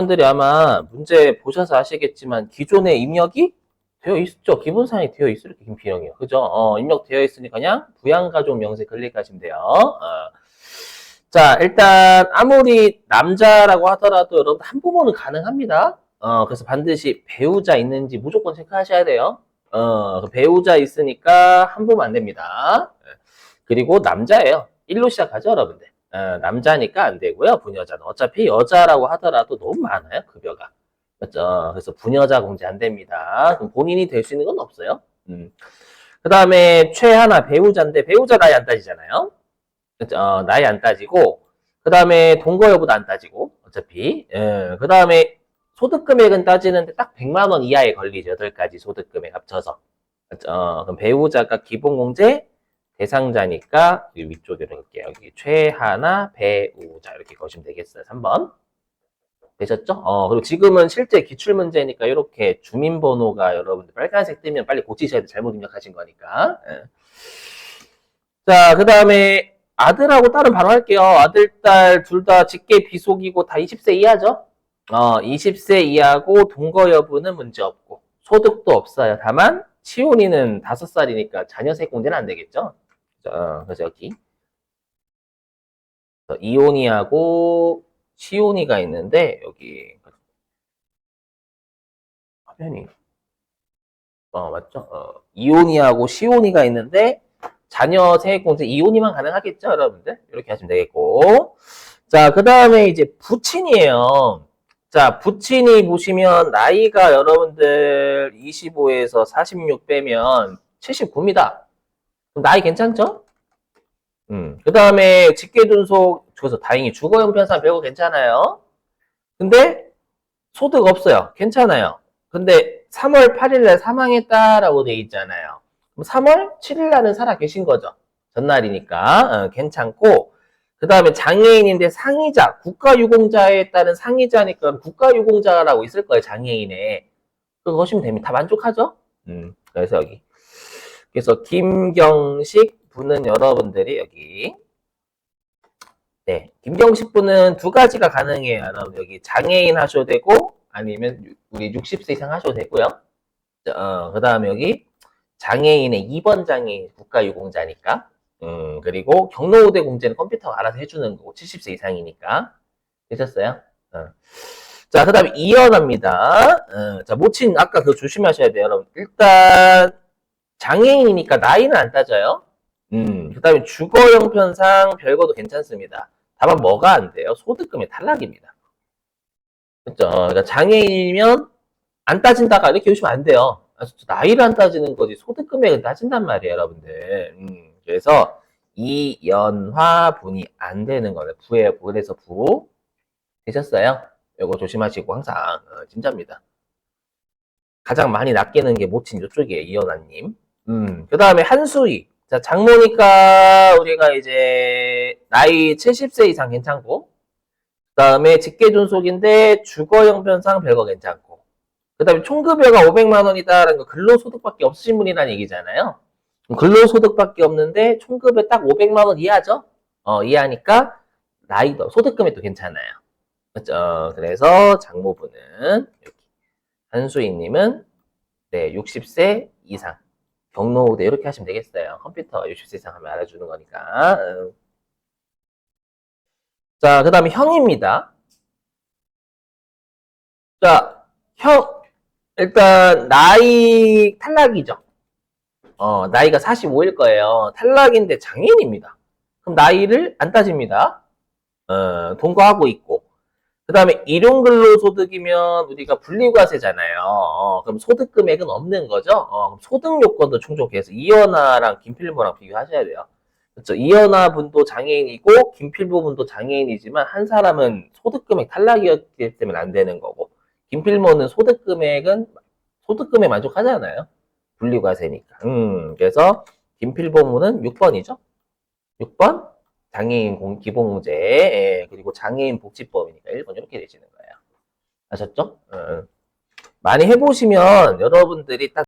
분들이 아마 문제 보셔서 아시겠지만 기존에 입력이 되어 있죠. 기본 사항이 되어 있을 게 김필영이요. 그죠? 어, 입력되어 있으니까 그냥 부양가족 명세 클릭하시면 돼요. 어. 자, 일단 아무리 남자라고 하더라도 여러분 한 부모는 가능합니다. 어, 그래서 반드시 배우자 있는지 무조건 체크하셔야 돼요. 어, 그 배우자 있으니까 한 부모 안 됩니다. 예. 그리고 남자예요. 일로 시작하죠, 여러분들. 어, 남자니까 안 되고요, 부녀자는. 어차피 여자라고 하더라도 너무 많아요, 급여가. 맞죠? 그래서 부녀자 공제 안 됩니다. 그럼 본인이 될 수 있는 건 없어요. 음. 그 다음에 최하나 배우자인데 배우자 나이 안 따지잖아요. 그죠? 어, 나이 안 따지고 그 다음에 동거 여부도 안 따지고 어차피 그 다음에 소득 금액은 따지는데 딱 100만 원 이하에 걸리죠. 8가지 소득 금액 합쳐서. 어, 그럼 배우자가 기본 공제 대상자니까 이 위쪽에 이렇게 여기 최하나 배우자 이렇게 거시면 되겠어요. 3번. 되셨죠? 어, 그리고 지금은 실제 기출 문제니까 이렇게 주민번호가 여러분들 빨간색 뜨면 빨리 고치셔야 돼. 잘못 입력하신 거니까. 예. 자, 그 다음에 아들하고 딸은 바로 할게요. 아들, 딸 둘 다 직계 비속이고 다 20세 이하죠? 어, 20세 이하고 동거 여부는 문제 없고 소득도 없어요. 다만 치훈이는 5살이니까 자녀 세공제는 안 되겠죠? 어, 그래서 여기 이온이하고 시온이가 있는데 여기 화면이 어 맞죠? 어, 이온이하고 시온이가 있는데 자녀 세액공제 이온이만 가능하겠죠, 여러분들? 이렇게 하시면 되겠고 자, 그 다음에 이제 부친이에요. 자, 부친이 보시면 나이가 여러분들 25에서 46 빼면 79입니다. 나이 괜찮죠? 음. 그 다음에 직계존속, 그래서 다행히 주거 형편상 별거 괜찮아요. 근데 소득 없어요. 괜찮아요. 근데 3월 8일날 사망했다라고 돼 있잖아요. 그럼 3월 7일날은 살아 계신 거죠. 전날이니까 어, 괜찮고 그 다음에 장애인인데 상이자, 국가유공자에 따른 상이자니까 국가유공자라고 있을 거예요. 장애인에. 그거 하시면 됩니다. 다 만족하죠? 음, 그래서 여기. 그래서 김경식 분은 여러분들이 여기 네, 김경식 분은 두 가지가 가능해요. 여러분 여기 장애인 하셔도 되고 아니면 우리 60세 이상 하셔도 되고요. 어, 그 다음에 여기 장애인의 2번 장애인 국가유공자니까 음, 그리고 경로우대 공제는 컴퓨터가 알아서 해주는 거고 70세 이상이니까 되셨어요? 어. 자, 그 다음에 이연합니다. 어, 자, 모친 아까 그거 조심하셔야 돼요, 여러분. 일단 장애인이니까 나이는 안 따져요. 음, 그 다음에 주거 형편상 별거도 괜찮습니다. 다만 뭐가 안 돼요? 소득금의 탈락입니다. 그죠? 그러니까 장애인이면 안 따진다가 이렇게 보시면 안 돼요. 아, 나이를 안 따지는 거지 소득금액은 따진단 말이에요, 여러분들. 음, 그래서 이 연화 분이 안 되는 거예요. 부예요. 그래서 부 되셨어요? 이거 조심하시고 항상 어, 진짜입니다. 가장 많이 낚이는 게 모친 이쪽이에요, 이연화님. 음, 그 다음에 한수희. 자, 장모니까 우리가 이제 나이 70세 이상 괜찮고, 그 다음에 직계존속인데 주거 형편상 별거 괜찮고, 그 다음에 총급여가 500만 원이다라는 거 근로소득밖에 없으신 분이라는 얘기잖아요. 근로소득밖에 없는데 총급여 딱 500만 원 이하죠? 어, 이하니까 나이도 소득금액도 괜찮아요. 그렇죠? 그래서 장모분은 여기 한수희님은 네 60세 이상 경로우대 이렇게 하시면 되겠어요. 컴퓨터가 60세 이상 하면 알아주는 거니까. 음. 자, 그 다음에 형입니다. 자, 형, 일단, 나이 탈락이죠. 어, 나이가 45일 거예요. 탈락인데 장애인입니다. 그럼 나이를 안 따집니다. 어, 동거하고 있고. 그 다음에 일용근로소득이면 우리가 분리과세잖아요. 어, 그럼 소득 금액은 없는 거죠. 어, 소득 요건도 충족해서 이연아랑 김필모랑 비교하셔야 돼요. 그렇죠. 이연아 분도 장애인이고 김필모 분도 장애인이지만 한 사람은 소득 금액 탈락이었기 때문에 안 되는 거고 김필모는 소득 금액은 소득 금액 만족하잖아요. 분리과세니까. 음, 그래서 김필모는 6번이죠. 6번 장애인 공, 기본공제, 예, 그리고 장애인 복지법이니까 1번 이렇게 되시는 거예요. 아셨죠? 어. 많이 해보시면 여러분들이 딱